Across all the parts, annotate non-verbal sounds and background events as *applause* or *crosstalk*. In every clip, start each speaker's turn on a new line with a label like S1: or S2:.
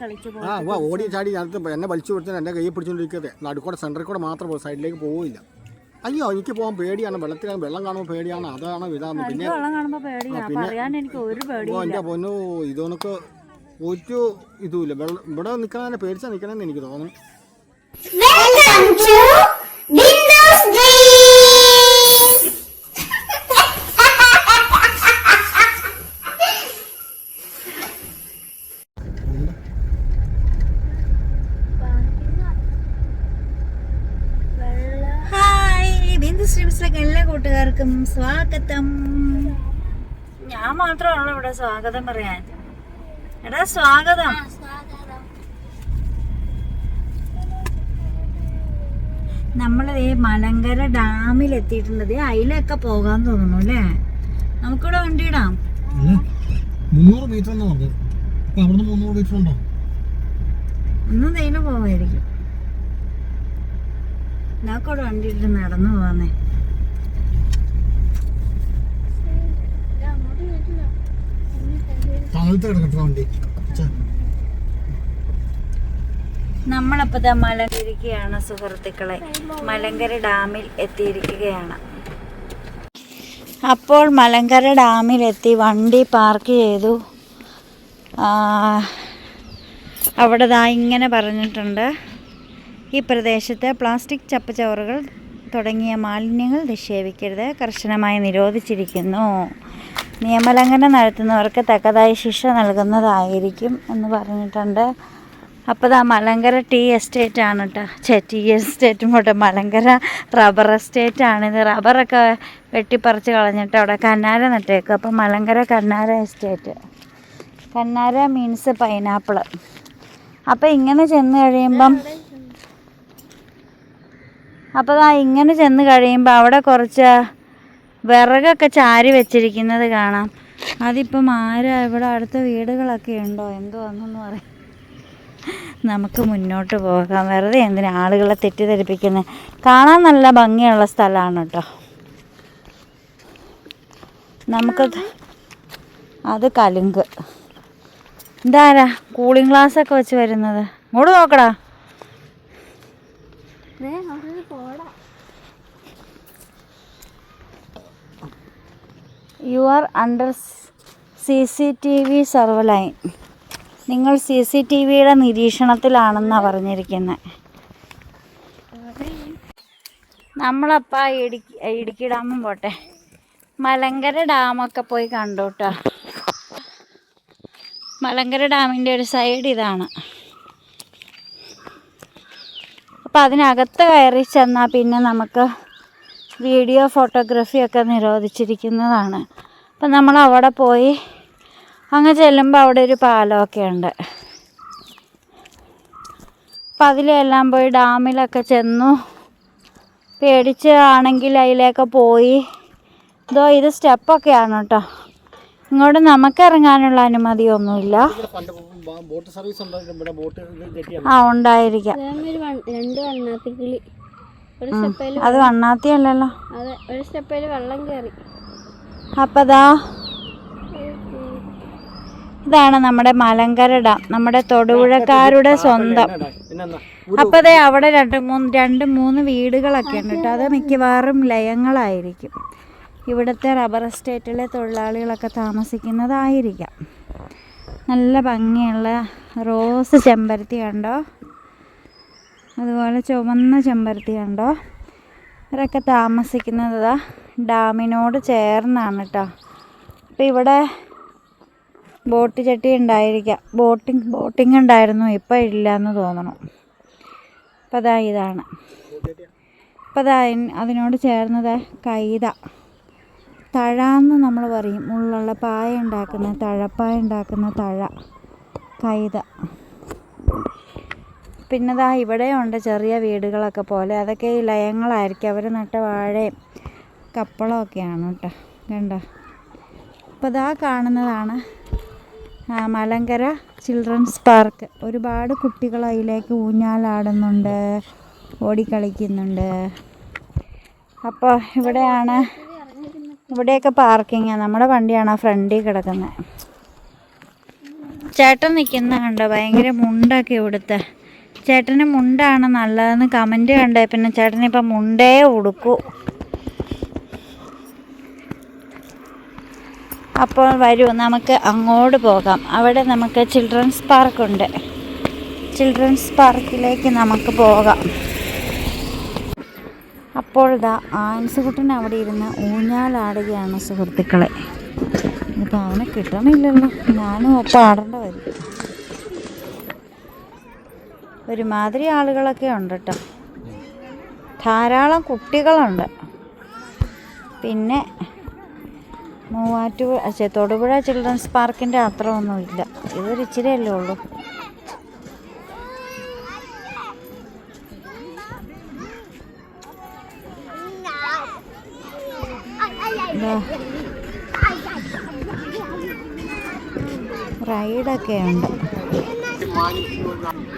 S1: കളിച്ചു
S2: ആ വാ ഓടി ചാടി ഞാൻ എന്നെ വലിച്ചു കൊടുത്താൽ എന്നെ കൈ പിടിച്ചുകൊണ്ടിരിക്കത്തെ നടുക്കൂടെ സെന്ററിൽ കൂടെ മാത്രം പോകും സൈഡിലേക്ക് പോവില്ല. അയ്യോ എനിക്ക് പോകാൻ പേടിയാണ് വെള്ളത്തിൽ വെള്ളം കാണുമ്പോൾ പേടിയാണ് അതാണ് ഇതാണ്? പിന്നെ
S1: എന്റെ വെള്ളം കാണുമ്പോൾ പേടിയാണ് പറയാൻ എനിക്ക് ഒരു പേടി
S2: ഓ എന്റെ പൊന്നു ഇതൊക്കെ ഒരു ഇതുമില്ല. വെള്ളം ഇവിടെ നിൽക്കണ പേടിച്ചാൽ നിൽക്കണമെന്ന് എനിക്ക് തോന്നുന്നു.
S1: സ്ട്രീംസിലേക്ക് എല്ലാ കൂട്ടുകാർക്കും സ്വാഗതം. ഞാൻ മാത്രമാണല്ലോ ഇവിടെ സ്വാഗതം പറയാൻ. എടാ സ്വാഗതം. നമ്മൾ ഈ മലങ്കര ഡാമിൽ എത്തിയിട്ടുള്ളത് അതിലൊക്കെ പോകാൻ തോന്നുന്നു അല്ലേ? നമുക്കിവിടെ വണ്ടി ഇടാം.
S2: മുന്നൂറ് മീറ്റർ അവിടുന്ന് മുന്നൂറ് മീറ്റർ ഉണ്ടോ?
S1: ഒന്നും തേയില പോവായിരിക്കും. നമുക്കിവിടെ വണ്ടി ഇട്ട് നടന്നു പോവാന്നേ.
S2: താഴത്തെ കിടക്കട്ടെ വണ്ടി.
S1: നമ്മളപ്പോൾ ഇതാ മലങ്കരിക്കുകയാണ് സുഹൃത്തുക്കളെ. മലങ്കര ഡാമിൽ എത്തിയിരിക്കുകയാണ്. അപ്പോൾ മലങ്കര ഡാമിലെത്തി വണ്ടി പാർക്ക് ചെയ്തു. അവിടെ ദാ ഇങ്ങനെ പറഞ്ഞിട്ടുണ്ട്. ഈ പ്രദേശത്ത് പ്ലാസ്റ്റിക് ചപ്പുചവറുകൾ തുടങ്ങിയ മാലിന്യങ്ങൾ നിക്ഷേപിക്കരുത് കർശനമായി നിരോധിച്ചിരിക്കുന്നു. നിയമലംഘനം നടത്തുന്നവർക്ക് തക്കതായ ശിക്ഷ നൽകുന്നതായിരിക്കും എന്ന് പറഞ്ഞിട്ടുണ്ട്. അപ്പോൾ ആ മലങ്കര ടീ എസ്റ്റേറ്റ് ആണ് കേട്ടോ ചേ ടീ എസ്റ്റേറ്റും പോട്ടെ മലങ്കര റബ്ബർ എസ്റ്റേറ്റ് ആണ് ഇത് റബ്ബറൊക്കെ വെട്ടിപ്പറിച്ച് കളഞ്ഞിട്ട് അവിടെ കന്നാര നട്ടേക്കും. അപ്പോൾ മലങ്കര കന്നാര എസ്റ്റേറ്റ്. കന്നാര മീൻസ് പൈനാപ്പിൾ അപ്പോൾ ഇങ്ങനെ ചെന്ന് കഴിയുമ്പം അപ്പോൾ ആ ഇങ്ങനെ ചെന്ന് കഴിയുമ്പോൾ അവിടെ കുറച്ച് വിറകൊക്കെ ചാരി വെച്ചിരിക്കുന്നത് കാണാം. അതിപ്പം ആരാ? ഇവിടെ അടുത്ത വീടുകളൊക്കെ ഉണ്ടോ? എന്തോ എന്നൊന്നും പറയാം നമുക്ക് മുന്നോട്ട് പോകാം. വെറുതെ എന്തിനാ ആളുകളെ തെറ്റിദ്ധരിപ്പിക്കുന്നത് കാണാൻ നല്ല ഭംഗിയുള്ള സ്ഥലമാണ് കേട്ടോ നമുക്ക് അത് കലുങ്ക്. എന്താരാ കൂളിംഗ് ഗ്ലാസ് ഒക്കെ വെച്ച് വരുന്നത്. ഇങ്ങോട്ട് നോക്കടാ. You are under C C T V surveillance നിങ്ങൾ സി സി ടി വിയുടെ നിരീക്ഷണത്തിലാണെന്നാണ് പറഞ്ഞിരിക്കുന്നത് നമ്മളപ്പോൾ ഇടുക്കി ഇടുക്കി ഡാമും പോട്ടെ. മലങ്കര ഡാമൊക്കെ പോയി കണ്ടു കേട്ടോ മലങ്കര ഡാമിന്റെ ഒരു സൈഡ് ഇതാണ്. അപ്പോൾ അതിനകത്ത് കയറി ചെന്നാൽ പിന്നെ നമുക്ക് വീഡിയോ ഫോട്ടോഗ്രാഫി ഒക്കെ നിരോധിച്ചിരിക്കുന്നതാണ്. അപ്പം നമ്മൾ അവിടെ പോയി അങ്ങ് ചെല്ലുമ്പോൾ അവിടെ ഒരു പാലമൊക്കെ ഉണ്ട്. അപ്പം അതിലെല്ലാം പോയി ഡാമിലൊക്കെ ചെന്നു. പേടിച്ച് ആണെങ്കിൽ അതിലേക്ക് പോയി. ഇതോ ഇത് സ്റ്റെപ്പൊക്കെയാണ് കേട്ടോ. ഇങ്ങോട്ട് നമുക്ക് ഇറങ്ങാനുള്ള അനുമതിയൊന്നുമില്ല.
S2: പണ്ട് ബോട്ട് സർവീസ് ഉണ്ട്? ഇവിടെ ബോട്ട് കെട്ടിയാണ്
S1: ആ ഉണ്ടായിരിക്കാം.
S3: രണ്ട് വണ്ണാത്തിക്കിളി. ഒരു. സ്റ്റെപ്പേൽ
S1: അത് വണ്ണാത്തിയല്ലല്ലോ.
S3: അതെ ഒരു സ്റ്റെപ്പേൽ വെള്ളം കയറി
S1: അപ്പതാ. ഇതാണ് നമ്മുടെ മലങ്കര ഡാം നമ്മുടെ തൊടുപുഴക്കാരുടെ സ്വന്തം. അപ്പതേ അവിടെ രണ്ട് മൂന്ന് രണ്ട് മൂന്ന് വീടുകളൊക്കെ ഉണ്ട് കേട്ടോ. അത് മിക്കവാറും ലയങ്ങളായിരിക്കും. ഇവിടുത്തെ റബ്ബർ എസ്റ്റേറ്റിലെ തൊഴിലാളികളൊക്കെ താമസിക്കുന്നതായിരിക്കാം. നല്ല ഭംഗിയുള്ള റോസ് ചെമ്പരത്തി കണ്ടോ? അതുപോലെ ചുവന്ന ചെമ്പരത്തി കണ്ടോ? ഇവരൊക്കെ താമസിക്കുന്നത് ഡാമിനോട് ചേർന്നാണ് കേട്ടോ അപ്പം ഇവിടെ ബോട്ട് ചട്ടി ഉണ്ടായിരിക്കാം. ബോട്ടിങ് ബോട്ടിങ് ഉണ്ടായിരുന്നു. ഇപ്പം ഇല്ല എന്ന് തോന്നണം. അപ്പോൾ അതാ ഇതാണ്. അപ്പോൾ അതാ അതിനോട് ചേർന്നത് കൈത. തഴാന്ന് നമ്മൾ പറയും. ഉള്ളുള്ള പായ ഉണ്ടാക്കുന്ന തഴപ്പായ ഉണ്ടാക്കുന്ന തഴ. കൈത. പിന്നെ ദാ ഇവിടെയുണ്ട് ചെറിയ വീടുകളൊക്കെ പോലെ. അതൊക്കെ ഈ ലയങ്ങളായിരിക്കും. അവർ നട്ട വാഴയും കപ്പളമൊക്കെയാണ് കേട്ടോ. കണ്ടോ? അപ്പോൾ ഇതാ കാണുന്നതാണ് മലങ്കര ചിൽഡ്രൻസ് പാർക്ക്. ഒരുപാട് കുട്ടികൾ അതിലേക്ക് ഊഞ്ഞാലാടുന്നുണ്ട് ഓടിക്കളിക്കുന്നുണ്ട്. അപ്പോൾ ഇവിടെയാണ് ഇവിടെയൊക്കെ പാർക്കിങ് നമ്മുടെ വണ്ടിയാണ് ആ ഫ്രണ്ടിൽ കിടക്കുന്നത്. ചേട്ടൻ നിൽക്കുന്ന കണ്ടോ? ഭയങ്കര മുണ്ടൊക്കെ ഇവിടുത്തെ. ചേട്ടന് മുണ്ടാണ് നല്ലതെന്ന് കമന്റ് കണ്ടേ. പിന്നെ ചേട്ടൻ ഇപ്പം മുണ്ടേ ഉടുക്കൂ. അപ്പോൾ വരൂ നമുക്ക് അങ്ങോട്ട് പോകാം. അവിടെ നമുക്ക് ചിൽഡ്രൻസ് പാർക്കുണ്ട്. ചിൽഡ്രൻസ് പാർക്കിലേക്ക് നമുക്ക് പോകാം. അപ്പോൾ ഇതാ ആൻസുകുട്ടൻ അവിടെ ഇരുന്ന് ഊഞ്ഞാലാടുകയാണ് സുഹൃത്തുക്കളെ. ഇപ്പം അവനെ കിട്ടണില്ലല്ലോ. ഞാനും ഒപ്പം ആടേണ്ട വരും. ഒരുമാതിരി ആളുകളൊക്കെ ഉണ്ട് കേട്ടോ ധാരാളം കുട്ടികളുണ്ട്. പിന്നെ മൂവാറ്റുപുഴ തൊടുപുഴ ചിൽഡ്രൻസ് പാർക്കിന്റെ അത്ര ഒന്നുമില്ല ഇതൊരു ഇച്ചിരിയല്ലേ ഉള്ളൂ. റൈഡൊക്കെ ഉണ്ട്.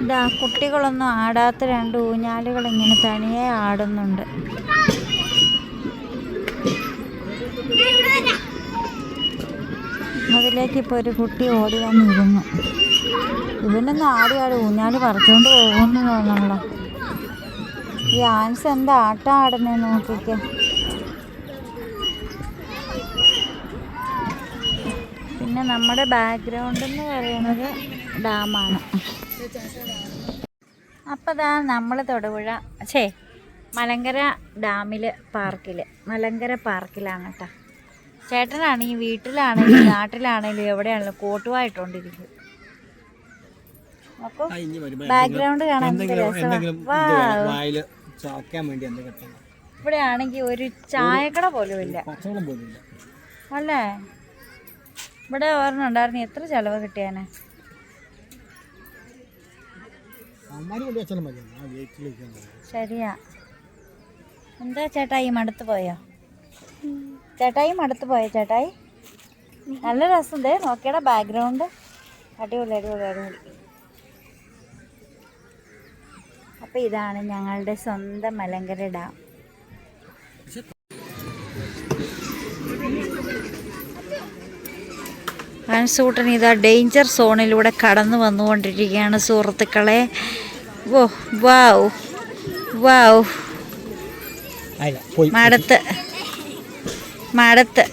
S1: ഇതാ കുട്ടികളൊന്നും ആടാത്ത രണ്ട് ഊഞ്ഞാലുകൾ ഇങ്ങനെ തനിയെ ആടുന്നുണ്ട്. അതിലേക്ക് ഇപ്പോൾ ഒരു കുട്ടി ഓടി വന്നിരുന്നു. ഇവനൊന്നും ആടി ആടി ഊഞ്ഞാൽ പറിച്ചുകൊണ്ട് പോകുമെന്ന് തോന്നണല്ലോ. ഈ ആൻസ് എന്താ ആട്ടം ആടുന്നതെന്ന് നോക്കിക്കേ. പിന്നെ നമ്മുടെ ബാക്ക്ഗ്രൗണ്ട് എന്ന് പറയുന്നത് ഡാമാണ്. അപ്പോൾ ദാ നമ്മൾ തൊടുപുഴ ഛേ മലങ്കര ഡാമിൽ പാർക്കിൽ മലങ്കര പാർക്കിലാണ് കേട്ടോ ചേട്ടനാണെങ്കിൽ വീട്ടിലാണെങ്കിലും *coughs* നാട്ടിലാണെങ്കിലും എവിടെയാണെങ്കിലും കോട്ടുവായിട്ടോണ്ടിരിക്കും. അപ്പോൾ ബാക്ക്ഗ്രൗണ്ട് കാണാൻ ഇവിടെ ആണെങ്കിൽ ഒരു ചായക്കട പോലും ഇല്ല അല്ലേ? ഇവിടെ ഓർമ്മ ഉണ്ടായിരുന്നു. എത്ര ചെലവ് കിട്ടിയാനെ
S2: ആ
S1: ശരിയാ. എന്താ ചേട്ടായി മടുത്ത് പോയോ? ചേട്ടായി മടുത്ത് പോയോ ചേട്ടായി? നല്ല രസം ദേ നോക്കിയടാ ബാക്ക്ഗ്രൗണ്ട് അടിപൊളി അടിപൊളി അടിപൊളി. അപ്പോൾ ഇതാണ് ഞങ്ങളുടെ സ്വന്തം മലങ്കര ഡാം. ആൻസൂട്ടൻ ഇതാ ഡേഞ്ചർ സോണിലൂടെ കടന്നു വന്നുകൊണ്ടിരിക്കുകയാണ് സുഹൃത്തുക്കളെ. ഓ വാവ് വാവ്. മടത്ത് മടത്ത്.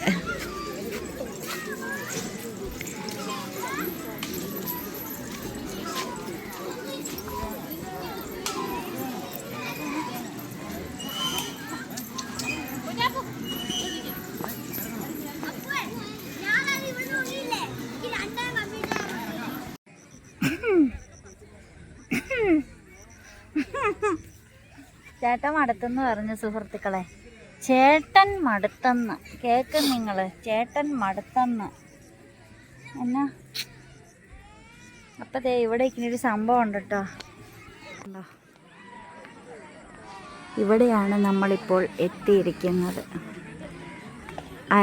S1: ചേട്ടൻ മടുത്തെന്ന് പറഞ്ഞു സുഹൃത്തുക്കളെ. ചേട്ടൻ മടുത്തെന്ന്. കേക്ക് നിങ്ങൾ ചേട്ടൻ മടുത്തെന്ന്. എന്നാ? അപ്പം ദേ ഇവിടെ ഇങ്ങനൊരു സംഭവം ഉണ്ട് കേട്ടോ ഉണ്ടോ? ഇവിടെയാണ് നമ്മളിപ്പോൾ എത്തിയിരിക്കുന്നത്.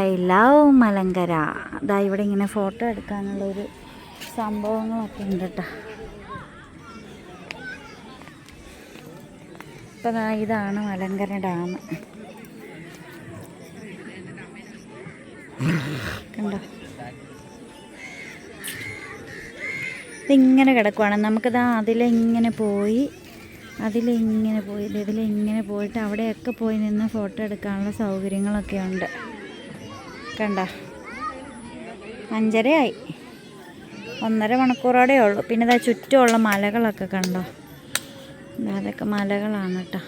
S1: I love Malankara. അതാ ഇവിടെ ഇങ്ങനെ ഫോട്ടോ എടുക്കാനുള്ളൊരു സംഭവങ്ങളൊക്കെ ഉണ്ട് കേട്ടോ ഇപ്പം ദാ ഇതാണ് മലങ്കര ഡാം. കണ്ടോ? ഇതിങ്ങനെ കിടക്കുവാണ്. നമുക്കിതാ അതിലിങ്ങനെ പോയി അതിലിങ്ങനെ പോയി ഇതിലിങ്ങനെ പോയിട്ട് അവിടെയൊക്കെ പോയി നിന്ന് ഫോട്ടോ എടുക്കാനുള്ള സൗകര്യങ്ങളൊക്കെ ഉണ്ട്. കണ്ട? അഞ്ചരയായി. ഒന്നര മണിക്കൂറോടെ ഉള്ളൂ. പിന്നെ ഇതാ ചുറ്റുമുള്ള മലകളൊക്കെ കണ്ടോ? അതൊക്കെ മലകളാണ് കേട്ടോ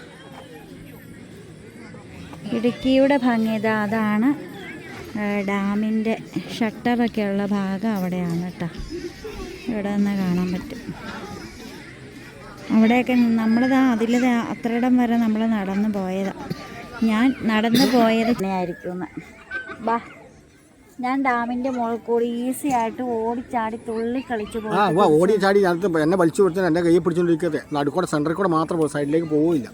S1: ഇടുക്കിയുടെ ഭംഗി ഇതാ അതാണ് ഡാമിന്റെ ഷട്ടറൊക്കെ ഉള്ള ഭാഗം അവിടെയാണ് കേട്ടോ ഇവിടെ നിന്ന് കാണാൻ പറ്റും. അവിടെയൊക്കെ നമ്മളിതാ അതിൽ അത്രയിടം വരെ നമ്മൾ നടന്നു പോയതാണ് ഞാൻ നടന്നു പോയത് ഇങ്ങനെയായിരിക്കും ബാ. ഞാൻ ഡാമിന്റെ മുകളിൽ കൂടി ഈസി ആയിട്ട് ഓടിച്ചാടി തുള്ളി കളിച്ചു
S2: ആ വാ ഓടി ചാടി ഞാനത്ത് എന്നെ വലിച്ചു കൊടുത്താൽ എന്റെ കൈ പിടിച്ചോണ്ടിരിക്കത്തെ. നടുക്കൂടെ സെന്ററിൽ കൂടെ മാത്രം പോകും സൈഡിലേക്ക് പോവില്ല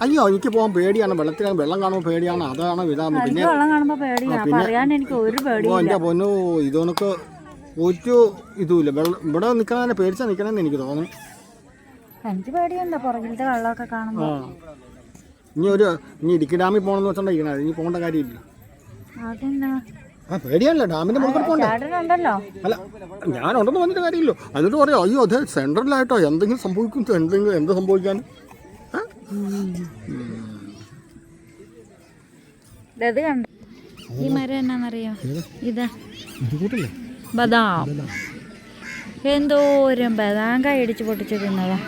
S2: അയ്യോ എനിക്ക് പോകാൻ പേടിയാണ് വെള്ളത്തിൽ വെള്ളം കാണുമ്പോൾ പേടിയാണ് അതാണ് ഇതാന്ന്. പിന്നെ
S1: വെള്ളം കാണുമ്പോൾ പേടിയാ. പറയാൻ എനിക്ക് ഒരു
S2: ഓ
S1: പേടിയില്ല
S2: എന്റെ പൊന്നു ഇതൊക്കെ ഒരു ഇതുമില്ല. വെള്ളം ഇവിടെ നിൽക്കണതിനെ പേടിച്ചാൽ നിൽക്കണമെന്ന് എനിക്ക് തോന്നുന്നു.
S1: എനിക്ക് പേടിയുണ്ടോ പുറകിലത്തെ വെള്ളമൊക്കെ
S2: ആ.
S1: കാണുമ്പോൾ
S2: ഇനി ഒരു ഇനി ഇടുക്കി ഡാമിൽ പോകണമെന്ന് വെച്ചോണ്ടിരിക്കണേ ഇനി പോകേണ്ട കാര്യമില്ല.
S1: അതെന്നാ
S2: ആ പേടിയല്ല ഡാമിന്റെ മുകളിൽ പോണ്ടേ?
S1: ചേട്ടനുണ്ടല്ലോ
S2: അല്ല ഞാനുണ്ടെന്ന് പറഞ്ഞിട്ട് കാര്യമില്ലോ. എന്നിട്ട് പറയാം അയ്യോ അതെ സെൻട്രലായിട്ടോ എന്തെങ്കിലും സംഭവിക്കും എന്തെങ്കിലും എന്ത് സംഭവിക്കാൻ?
S1: ഇത് കണ്ട? ഈ മരം എന്നാന്നറിയോ? ഇതാ. ബദാം. എന്തോരം ബദാം കായ ഇടിച്ച് പൊട്ടിച്ച് തിന്നതാ.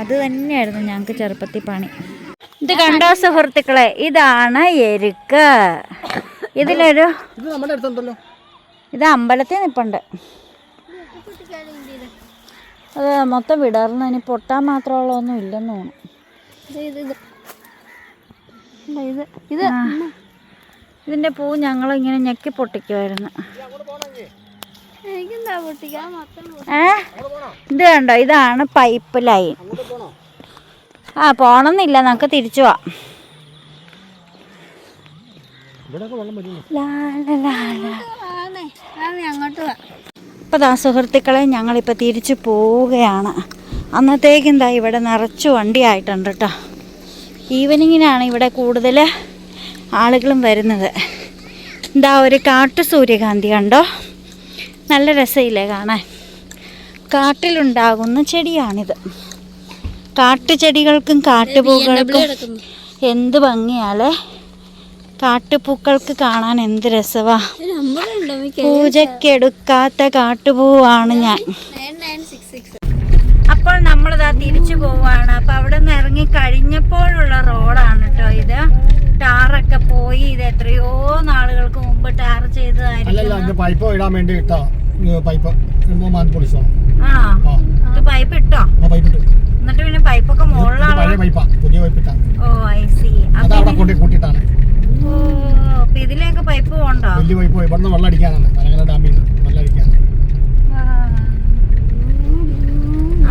S1: അത് തന്നെയായിരുന്നു ഞങ്ങൾക്ക് ചെറുപ്പത്തിൽ പണി. ഇത് കണ്ടോ സുഹൃത്തുക്കളെ? ഇതാണ് എരുക്ക്. ഇതിലൊരു
S2: ഇത് നമ്മുടെ അടുത്തുണ്ടല്ലോ.
S1: ഇത് അമ്പലത്തിൽ നിൽപ്പുണ്ട് അത് മൊത്തം വിടർന്ന് ഇനി പൊട്ടാൻ മാത്രമുള്ള ഒന്നും ഇല്ലെന്ന് തോന്നുന്നു.
S3: ഇത് ഇത് ഇത്. ഞങ്ങൾ
S1: ഇങ്ങനെ ഇതിന്റെ പൂ ഞങ്ങളിങ്ങനെ ഞെക്കി പൊട്ടിക്കുമായിരുന്നു
S3: എനിക്കെന്താ പൊട്ടിക്കാൻ? മൊത്തം
S1: ഏ? ഇത് കണ്ടോ? ഇതാണ് പൈപ്പ് ലൈൻ. ആ പോണമെന്നില്ല നമുക്ക് തിരിച്ചു പോവാം
S2: ഇവിടെയൊക്കെ വെള്ളം വരുന്നു
S1: ലാ, ലാ, ലാ, ലാ.
S3: ആണേ ആണേ അങ്ങോട്ട് വാ
S1: അപ്പോൾ ദാ സുഹൃത്തുക്കളെ ഞങ്ങളിപ്പോൾ തിരിച്ചു പോവുകയാണ്. അന്നത്തേക്കും ദാ ഇവിടെ നിറച്ചു വണ്ടി ആയിട്ടുണ്ട് കേട്ടോ ഈവനിങ്ങിനാണ് ഇവിടെ കൂടുതൽ ആളുകളും വരുന്നത്. എന്താ ഒരു കാട്ടു സൂര്യകാന്തി കണ്ടോ? നല്ല രസമില്ലേ കാണാൻ. കാട്ടിലുണ്ടാകുന്ന ചെടിയാണിത്. കാട്ടുചെടികൾക്കും കാട്ടുപൂക്കൾക്കും എന്ത് ഭംഗിയാലേ. കാട്ടുപൂക്കൾക്ക് കാണാൻ എന്ത് രസവാ. പൂജക്കെടുക്കാത്ത കാട്ടുപൂവാണ് ഞാൻ. അപ്പോൾ നമ്മളിതാ തിരിച്ചു പോവാണ്. അപ്പൊ അവിടെ നിന്ന് ഇറങ്ങി കഴിഞ്ഞപ്പോഴുള്ള റോഡാണ് കേട്ടോ ഇത്. ടാറൊക്കെ പോയി ഇത് എത്രയോ നാളുകൾക്ക് മുമ്പ് ടാർ
S2: അല്ലല്ല
S1: ചെയ്തതായിരിക്കും
S2: പൈപ്പ് ഇടാൻ വേണ്ടി ഇട്ടാ പൈപ്പ്. മാൻ പൊളിച്ചോ
S1: ആ പൈപ്പ് ഇട്ടോ? എന്നിട്ട് പിന്നെ പൈപ്പൊക്കെ മുകളിലാണ് ഓ ഐ സി അപ്പൊ ഇതിലേക്ക് പൈപ്പ് പോണ്ടോ?
S2: വലിയ പൈപ്പ് ഇവിടുന്ന് വെള്ളം അടിക്കാനാണ്. മലങ്കര ഡാമിൽ നിന്ന് വെള്ളം അടിക്കാനാണ്.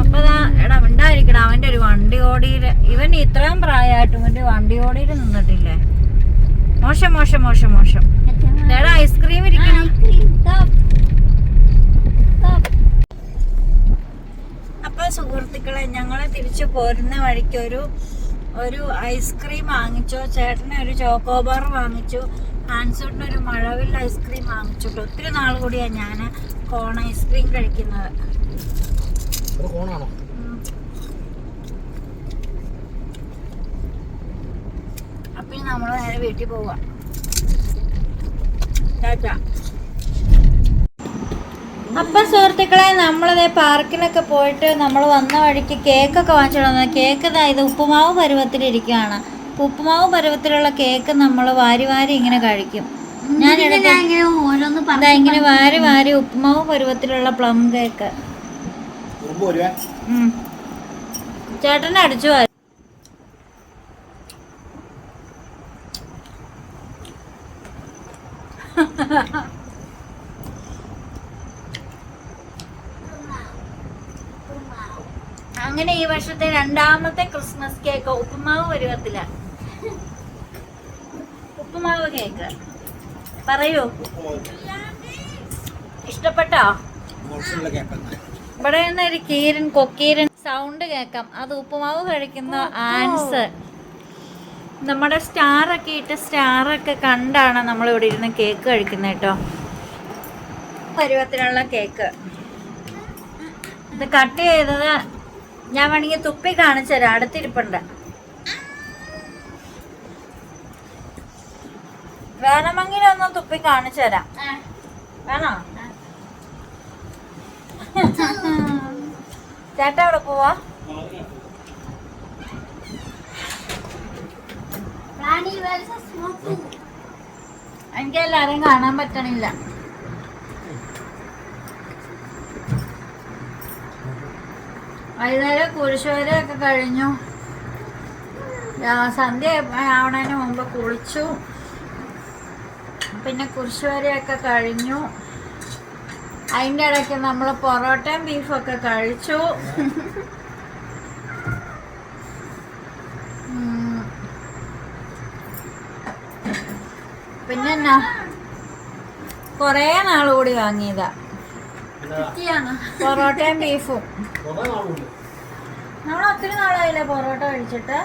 S1: അപ്പൊ ദാ എടാ മിണ്ടായിരിക്കടാ അവന്റെ ഒരു വണ്ടി ഓടിയിൽ ഇവൻ ഇത്രയും പ്രായമായിട്ടും ഇവന്റെ വണ്ടി ഓടിയിൽ നിന്നിട്ടില്ലേ? മോശം മോശം മോശം മോശം. എടാ ഐസ്ക്രീം ഇരിക്കണം. അപ്പൊ സുഹൃത്തുക്കളെ ഞങ്ങളെ തിരിച്ചു പോരുന്ന വഴിക്ക് ഒരു ഐസ്ക്രീം വാങ്ങിച്ചു ചേട്ടന് ഒരു ചോക്കോബാർ വാങ്ങിച്ചു ഹാൻസോട്ടിന് ഒരു മഴവിൽ ഐസ്ക്രീം വാങ്ങിച്ചു. ഒത്തിരി നാൾ കൂടിയാണ് ഞാൻ കോൺ ഐസ്ക്രീം കഴിക്കുന്നത്. അപ്പൊ നമ്മൾ നേരെ വീട്ടിൽ പോവാ. ടാറ്റ. അപ്പൊ സുഹൃത്തുക്കളെ നമ്മളിതേ പാർക്കിലൊക്കെ പോയിട്ട് നമ്മൾ വന്ന വഴിക്ക് കേക്കൊക്കെ വാങ്ങിച്ചിട്ട് വന്നത്. കേക്ക് ഇതാ ഇത് ഉപ്പുമാവ് പരുവത്തിലിരിക്കുകയാണ്. ഉപ്പുമാവ് പരുവത്തിലുള്ള കേക്ക് നമ്മൾ വാരി വാരി ഇങ്ങനെ കഴിക്കും. ഞാൻ ഇടയ്ക്ക്
S3: ഇങ്ങനെ ഓരോന്ന്
S1: ഇതാ ഇങ്ങനെ വാരി വാരി ഉപ്പുമാവ് പരുവത്തിലുള്ള പ്ലം കേക്ക്. ചേട്ടനെ അടിച്ചു വാരി. അങ്ങനെ *laughs* ഈ വർഷത്തെ രണ്ടാമത്തെ ക്രിസ്മസ് കേക്ക് ഉപ്പുമാവ് പരുവത്തില. ഉപ്പുമാവ് കേക്ക്. പറയൂ. ഇഷ്ടപ്പെട്ടോ? ഇവിടെ നിന്ന് ഒരു കീരൻ കൊക്കീരൻ സൗണ്ട് കേൾക്കാം. അത് ഉപ്പുമാവ് കഴിക്കുന്ന ആൻസ്. നമ്മുടെ സ്റ്റാറൊക്കെ ഇട്ട് സ്റ്റാറൊക്കെ കണ്ടാണ് നമ്മൾ ഇവിടെ ഇരുന്ന് കേക്ക് കഴിക്കുന്നത് കേട്ടോ. പരുവത്തിലുള്ള കേക്ക്. ഇത് കട്ട് ചെയ്തത് ഞാൻ വേണമെങ്കിൽ തുപ്പി കാണിച്ചു തരാം. അടുത്തിരിപ്പുണ്ട്. വേണമെങ്കിൽ ഒന്ന് തുപ്പി കാണിച്ചു തരാം. വേണോ? ചേട്ടാ അവിടെ പോവാ.
S3: എനിക്കെല്ലാരെയും വേഴ്സസ്
S1: എനിക്ക് എല്ലാരെയും കാണാൻ പറ്റണില്ല. വൈകുന്നേരം കുരിശുവരെയൊക്കെ കഴിഞ്ഞു. സന്ധ്യ ആവണതിന് മുമ്പ് കുളിച്ചു. പിന്നെ കുരിശുവരെയൊക്കെ കഴിഞ്ഞു. അതിന്റെ ഇടയ്ക്ക് നമ്മൾ പൊറോട്ടയും ബീഫൊക്കെ കഴിച്ചു. പിന്നെന്നാ? കൊറേ നാൾ കൂടി വാങ്ങിയതാ. പൊറോട്ടയും ബീഫും. നമ്മൾ ഒത്തിരി നാളായില്ലേ പൊറോട്ട കഴിച്ചിട്ട്?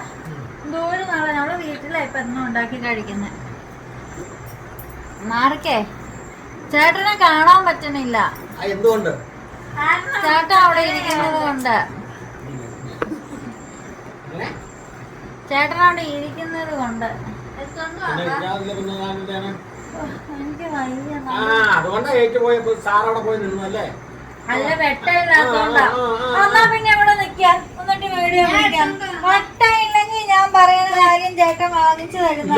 S1: ദൂരെ നാളെ നമ്മൾ വീട്ടിലാ ഇപ്പൊ എന്നും ഉണ്ടാക്കി കഴിക്കുന്നത് മാറിക്കേ. ചേട്ടനെ കാണാൻ പറ്റണില്ല.
S2: എന്തുകൊണ്ട്?
S1: ചേട്ടൻ അവിടെ ഇരിക്കുന്നത് കൊണ്ട് ചേട്ടൻ അവിടെ ഇരിക്കുന്നത് കൊണ്ട്
S2: ആ അതുകൊണ്ടാ ഏറ്റു പോയപ്പോ സാർ അവിടെ പോയി നിന്നല്ലേ
S1: അല്ല? വെട്ടമില്ലാത്തോണ്ടാ
S2: ആ, ആ.
S1: എന്നാ പിന്നെ ഇവിടെ നിക്കാം. എന്നിട്ട് വീഡിയോ വിളിക്കാം വെട്ടമില്ലെങ്കിൽ ഞാൻ പറയുന്ന കാര്യം ചേട്ടൻ വാങ്ങിച്ചു തരുന്ന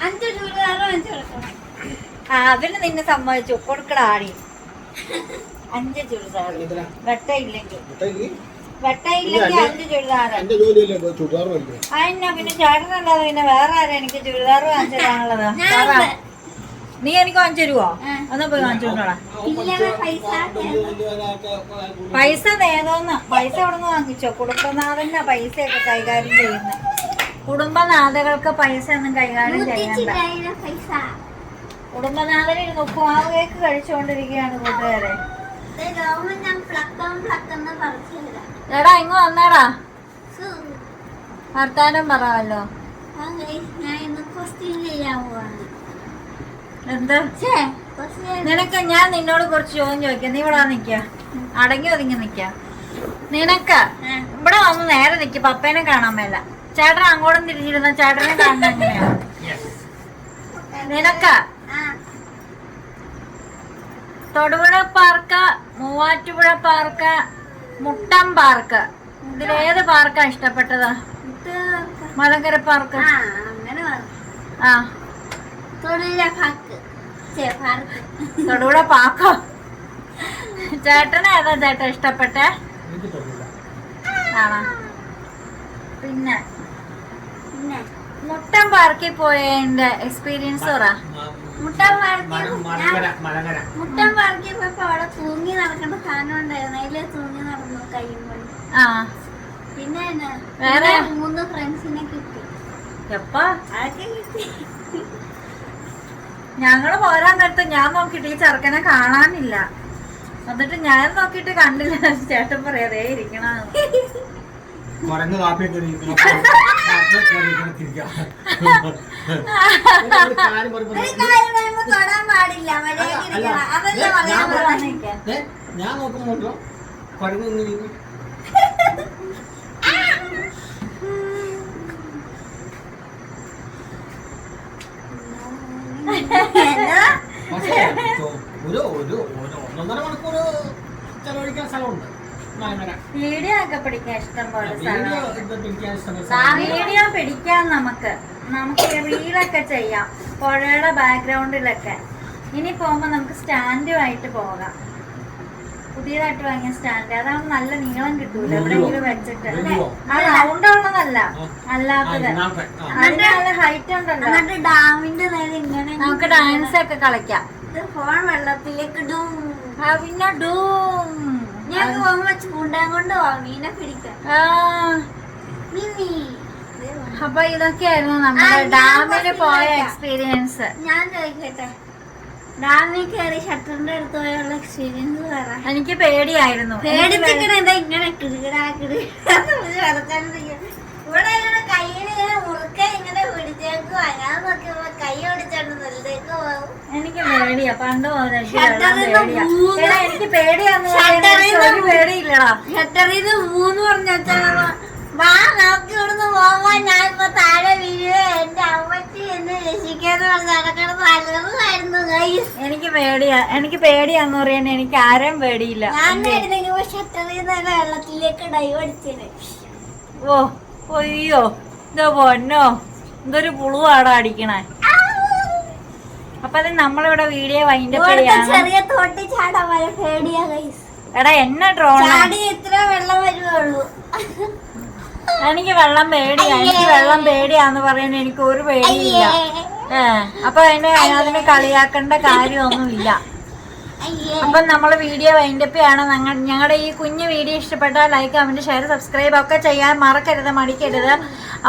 S3: അഞ്ചു ചൂടുകാരോ അഞ്ച് കൊടുക്കണം.
S1: ആ അവന് നിന്നെ സമ്മതിച്ചു. കൊടുക്കടാടി അഞ്ച് ചുരിദാർ. വെട്ടയില്ലെങ്കിൽ വെട്ടയില്ലെങ്കിൽ അഞ്ച് ചുരിദാർ
S2: എന്റെ ജോലിയല്ലേ ചുടാറ് വലിയ
S1: അതിനാ പിന്നെ ചേട്ടനല്ലാതെ പിന്നെ വേറെ ആരാ എനിക്ക് ചുരിദാർ വാങ്ങിച്ചു തരാനുള്ളത്? നീ എനിക്ക് വാങ്ങിച്ചു തരുവോ? എന്നാ പോയി വാങ്ങിച്ചു
S3: ഇല്ലവേ പൈസ
S1: പൈസ നേതോന്ന് പൈസ എവിടെ നിന്ന് വാങ്ങിച്ചോ. കുടുംബനാഥന്റെ പൈസയൊക്കെ കൈകാര്യം ചെയ്യുന്ന. കുടുംബനാഥകൾക്ക് പൈസ ഒന്നും കൈകാര്യം ചെയ്യണ്ട.
S3: കുടുംബനാഥന പൈസ.
S1: ഇരുന്ന് ഉപ്പുമാവ് കേക്ക് കഴിച്ചുകൊണ്ടിരിക്കുകയാണ് കൂട്ടുകാരെ.
S3: ലോകം ഞാൻ പ്ലക്കം പ്ലക്കെന്ന് പറിച്ചു തരാം.
S1: എടാ ഇങ്ങ് വന്നേടാ. വർത്താനം പറയാമല്ലോ എന്ത്? നിനക്ക് ഞാൻ നിന്നോട് കുറച്ച് ചോദ്യം ചോദിക്കാം. നീ ഇവിടെ നിക്ക അടങ്ങി ഒതുങ്ങി നിക്ക നിനക്ക് ഇവിടെ വന്ന് നേരെ നിക്ക. പപ്പേനെ കാണാൻ മേല. ചേട്ടൻ അങ്ങോട്ടും തിരിഞ്ഞിരുന്ന ചേട്ടനെ കാണുന്ന എങ്ങനെയാ? നിനക്ക്
S3: ആ.
S1: Thodupuzha park Muvattupuzha park Muttom park. ഇതിലേത് പാർക്കാ ഇഷ്ടപ്പെട്ടത്? മലങ്കര പാർക്ക്.
S3: ആ പാക്ക്
S1: തൊടുപുഴ പാർക്കോ. ചേട്ടന് ഏതാ ചേട്ടൻ ഇഷ്ടപ്പെട്ടേ? ആണോ? പിന്നെ?
S3: പിന്നെ?
S1: മുട്ടം പാർക്കിൽ പോയതിന്റെ എക്സ്പീരിയൻസ് പറ.
S3: മുട്ടൻ പാർക്കിൽ മുട്ടം പാർക്കിൽ പോയപ്പോ അവിടെ തൂങ്ങി നടക്കേണ്ട സാധനം ഉണ്ടായിരുന്നു. അതിൽ തൂങ്ങി നടന്നു
S1: ആ.
S3: പിന്നെ
S1: വേറെ?
S3: മൂന്ന് ഫ്രണ്ട്സിനെ കിട്ടി.
S1: എപ്പ? ഞങ്ങൾ പോരാൻ നേരത്ത് ഞാൻ നോക്കിട്ട് ഈ ചെറുക്കനെ കാണാനില്ല. എന്നിട്ട് ഞാൻ നോക്കിട്ട് കണ്ടില്ല. ചേട്ടൻ പറയാതേ ഇരിക്കണ.
S2: കാപ്പി *laughs* ഞാൻ
S3: പറയാൻ
S2: ചോ- ഒരു ഒരു ഒരു ഒന്നൊന്നര മണിക്കൂർ ചെലവഴിക്കാൻ സ്ഥലമുണ്ട്. മലങ്കര
S1: വീഡിയോ ഒക്കെ പിടിക്കാൻ ഇഷ്ടം പോലെ
S2: വീഡിയോ പിടിക്കാൻ
S1: നമുക്ക്. നമുക്ക് റീലൊക്കെ ചെയ്യാം. പുഴയുടെ ബാക്ക്ഗ്രൗണ്ടിലൊക്കെ ഇനി പോകുമ്പോ നമുക്ക് സ്റ്റാൻഡുമായിട്ട് പോകാം. പുതിയതായിട്ട് വാങ്ങിയ സ്റ്റാൻഡ്. അതാണ് നല്ല നീളം കിട്ടൂല. എവിടെയെങ്കിലും വെച്ചിട്ട്
S2: അല്ലെ
S1: ആ റൗണ്ട് ഉള്ളതല്ല അല്ലാത്തത് അതിന്റെ നല്ല ഹൈറ്റ് ഉണ്ടല്ലോ.
S3: എന്നിട്ട് ഡാമിന്റെ നേരെ ഇങ്ങനെ
S1: നമുക്ക് ഡാൻസ് ഒക്കെ കളിക്കാം.
S3: ഇത് ഫോൺ വെള്ളത്തിലേക്ക്
S1: ഡൂം പിന്നെ ഡൂം
S3: ഞാൻ ഫോൺ വെച്ച് കൂണ്ടാൻ കൊണ്ട് പോവാം മീനെ പിടിക്കാം
S1: ആ.
S3: മിന്നി.
S1: അപ്പൊ ഇതൊക്കെയായിരുന്നു നമ്മുടെ
S3: കുറച്ച്
S1: പോയ എക്സ്പീരിയൻസ്
S3: ഞാൻ ചോദിക്കട്ടെ? ഡാമിൽ കയറി ഷട്ടറിന്റെ അടുത്ത് പോയുള്ള എക്സ്പീരിയൻസ് പറ.
S1: എനിക്ക് പേടിയായിരുന്നു.
S3: എന്താ ഇങ്ങനെ ഇവിടെ ഇങ്ങനെ കയ്യിൽ ഇങ്ങനെ മുറുക്ക ഇങ്ങനെ പിടിച്ചേക്കും നോക്കിയപ്പോ കൈ ഓടിച്ചോണ്ട് നെല്ലേക്ക് പോകും.
S1: എനിക്ക് പേടിയാ. പണ്ട് എനിക്ക് പേടിയാന്ന് പേടിയില്ലടാ.
S3: ഷട്ടറിന്ന് മൂന്ന് പറഞ്ഞ വാ നമുക്ക് ഇവിടുന്ന് പോവാൻ ഞാൻ ഇപ്പൊ താഴെ വീഴുക എന്റെ അമ്മച്ചി എന്നെ രക്ഷിക്കാന്ന് പറഞ്ഞ് നടക്കണത് നല്ലതായിരുന്നു ഗൈസ്
S1: എനിക്ക് പേടിയാ. എനിക്ക് പേടിയാന്ന് പറയാൻ എനിക്ക് ആരെയും പേടിയില്ല.
S3: ഞാൻ എഴുതെങ്കിൽ ഷട്ടറിൽ നിന്ന് വെള്ളത്തിലേക്ക് ഡൈവ് അടിച്ചത്.
S1: ഓ അയ്യോ. ഇതോ പൊന്നോ. എന്തൊരു പുളുവാടാ അടിക്കണേ. അപ്പൊ അത് നമ്മളിവിടെ വീഡിയോ ചെയ്യാണ്.
S3: ചെറിയ തോട്ടി ചാടാൻ പേടിയാ ഗൈസ്
S1: എടാ എന്നെ ഡ്രോൺ
S3: ഇത്ര വെള്ളം വരുവുള്ളൂ
S1: എനിക്ക് വെള്ളം പേടിയാ എനിക്ക് വെള്ളം പേടിയാന്ന് പറയുന്നത് എനിക്ക് ഒരു പേടിയില്ല. ഏ അപ്പൊ അതിനെ അതിനെ കളിയാക്കേണ്ട കാര്യമൊന്നുമില്ല. അപ്പൊ നമ്മൾ വീഡിയോ വൈൻഡപ്പ് ചെയ്യാണ്. ഞങ്ങൾ ഞങ്ങളുടെ ഈ കുഞ്ഞു വീഡിയോ ഇഷ്ടപ്പെട്ടാൽ ലൈക്ക് കമന്റ് ഷെയർ സബ്സ്ക്രൈബ് ഒക്കെ ചെയ്യാൻ മറക്കരുത് മടിക്കരുത്.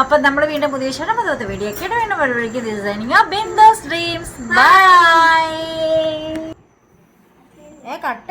S1: അപ്പം നമ്മൾ വീണ്ടും പുതിയ പദ്ധതി വീഡിയോ ഒക്കെ വീണ്ടും വഴിവഴിക്ക് ഡിസൈനിങ് ബിന്ദോസ് ഡ്രീംസ് ബൈ ഏ കട്ട